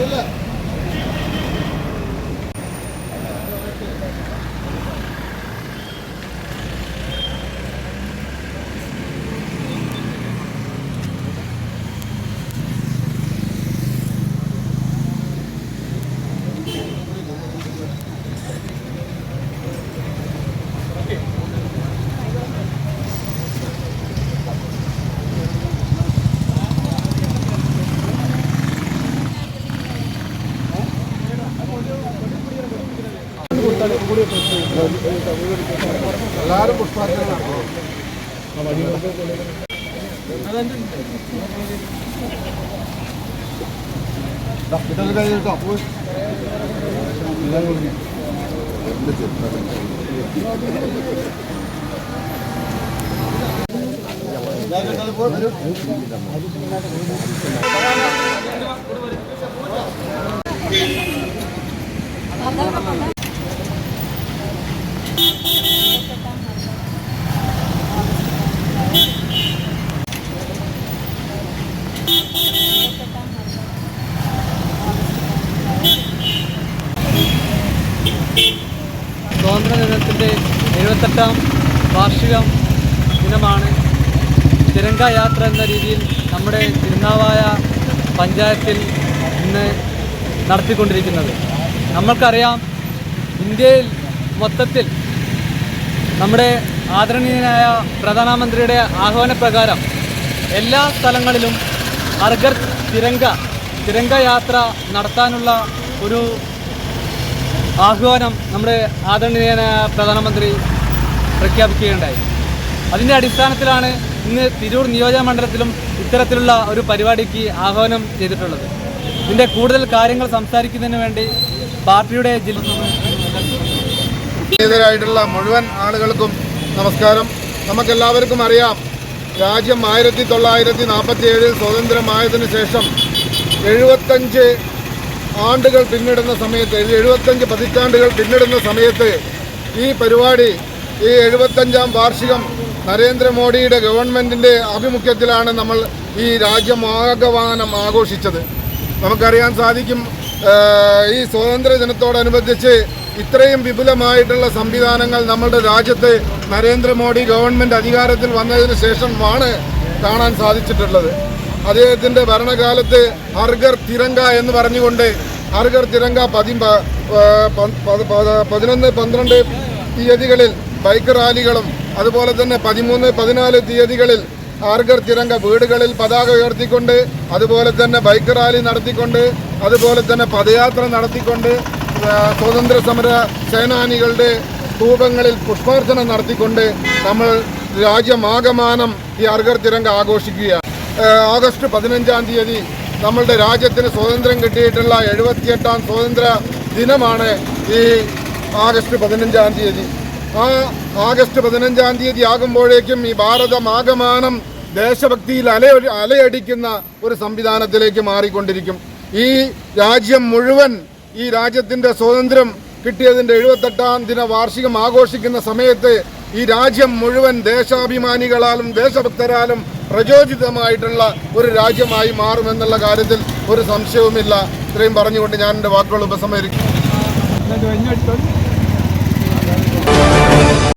ಇಲ್ಲ എല്ലാവരും നടത്തും ഇതൊക്കെ കഴിഞ്ഞിട്ടോ സ്വാതന്ത്ര്യ എഴുപത്തെട്ടാം വാർഷികം ദിനമാണ്. തിരങ്ക യാത്ര എന്ന രീതിയിൽ നമ്മുടെ തിരുനാവായ പഞ്ചായത്തിൽ ഇന്ന് നടത്തിക്കൊണ്ടിരിക്കുന്നത്. നമ്മൾക്കറിയാം ഇന്ത്യയിൽ മൊത്തത്തിൽ നമ്മുടെ ആദരണീയനായ പ്രധാനമന്ത്രിയുടെ ആഹ്വാനപ്രകാരം എല്ലാ സ്ഥലങ്ങളിലും അർഗർ തിരങ്ക തിരങ്ക യാത്ര നടത്താനുള്ള ഒരു ആഹ്വാനം നമ്മുടെ ആദരണീയനായ പ്രധാനമന്ത്രി പ്രഖ്യാപിക്കുകയുണ്ടായി. അതിന്റെ അടിസ്ഥാനത്തിലാണ് ഇന്ന് തിരൂർ നിയോജക മണ്ഡലത്തിലും ഇത്തരത്തിലുള്ള ഒരു പരിപാടിക്ക് ആഹ്വാനം ചെയ്തിട്ടുള്ളത്. ഇതിന്റെ കൂടുതൽ കാര്യങ്ങൾ സംസാരിക്കുന്നതിന് വേണ്ടി പാർട്ടിയുടെ ജില്ലാ ായിട്ടുള്ള മുഴുവൻ ആളുകൾക്കും നമസ്കാരം. നമുക്കെല്ലാവർക്കും അറിയാം രാജ്യം ആയിരത്തി തൊള്ളായിരത്തി നാൽപ്പത്തി ഏഴിൽ സ്വതന്ത്രമായതിനു ശേഷം എഴുപത്തഞ്ച് ആണ്ടുകൾ പിന്നിടുന്ന സമയത്ത് എഴുപത്തഞ്ച് പതിറ്റാണ്ടുകൾ പിന്നിടുന്ന സമയത്ത് ഈ പരിപാടി ഈ എഴുപത്തഞ്ചാം വാർഷികം നരേന്ദ്രമോദിയുടെ ഗവൺമെന്റിന്റെ ആഭിമുഖ്യത്തിലാണ് നമ്മൾ ഈ രാജ്യമാകവാനം ആഘോഷിച്ചത്. നമുക്കറിയാൻ സാധിക്കും ഈ സ്വാതന്ത്ര്യ ദിനത്തോടനുബന്ധിച്ച് ഇത്രയും വിപുലമായിട്ടുള്ള സംവിധാനങ്ങൾ നമ്മുടെ രാജ്യത്ത് നരേന്ദ്രമോദി ഗവൺമെന്റ് അധികാരത്തിൽ വന്നതിന് ശേഷമാണ് കാണാൻ സാധിച്ചിട്ടുള്ളത്. അദ്ദേഹത്തിന്റെ ഭരണകാലത്ത് അർഗർ തിരങ്ക എന്ന് പറഞ്ഞുകൊണ്ട് അർഗർ തിരങ്ക പതി പതിനൊന്ന് പന്ത്രണ്ട് തീയതികളിൽ ബൈക്ക് റാലികളും അതുപോലെ തന്നെ പതിമൂന്ന് പതിനാല് തീയതികളിൽ ആർഗർ തിരങ്ക വീടുകളിൽ പതാക ഉയർത്തിക്കൊണ്ട് അതുപോലെ തന്നെ ബൈക്ക് റാലി നടത്തിക്കൊണ്ട് അതുപോലെ തന്നെ പദയാത്ര നടത്തിക്കൊണ്ട് സ്വതന്ത്ര സ്വാതന്ത്ര്യ സമര സേനാനികളുടെ സ്തൂപങ്ങളിൽ പുഷ്പാർച്ചന നടത്തിക്കൊണ്ട് നമ്മൾ രാജ്യമാകമാനം ഈ അർഗർ തിരങ്ക ആഘോഷിക്കുകയാണ്. ഓഗസ്റ്റ് പതിനഞ്ചാം തീയതി നമ്മളുടെ രാജ്യത്തിന് സ്വാതന്ത്ര്യം കിട്ടിയിട്ടുള്ള എഴുപത്തിയെട്ടാം സ്വാതന്ത്ര്യ ദിനമാണ് ഈ ആഗസ്റ്റ് പതിനഞ്ചാം തീയതി. ആ ആഗസ്റ്റ് പതിനഞ്ചാം തീയതി ആകുമ്പോഴേക്കും ഈ ഭാരതമാകമാനം ദേശഭക്തിയിൽ അല അലയടിക്കുന്ന ഒരു സംവിധാനത്തിലേക്ക് മാറിക്കൊണ്ടിരിക്കും. ഈ രാജ്യം മുഴുവൻ ഈ രാജ്യത്തിന്റെ സ്വാതന്ത്ര്യം കിട്ടിയതിന്റെ എഴുപത്തെട്ടാം ദിന വാർഷികം ആഘോഷിക്കുന്ന സമയത്ത് ഈ രാജ്യം മുഴുവൻ ദേശാഭിമാനികളാലും ദേശഭക്തരാലും പ്രചോദിതമായിട്ടുള്ള ഒരു രാജ്യമായി മാറുമെന്നുള്ള കാര്യത്തിൽ ഒരു സംശയവുമില്ല. ഇത്രയും പറഞ്ഞുകൊണ്ട് ഞാൻ എന്റെ വാക്കുകൾ ഉപസംഹരിക്കും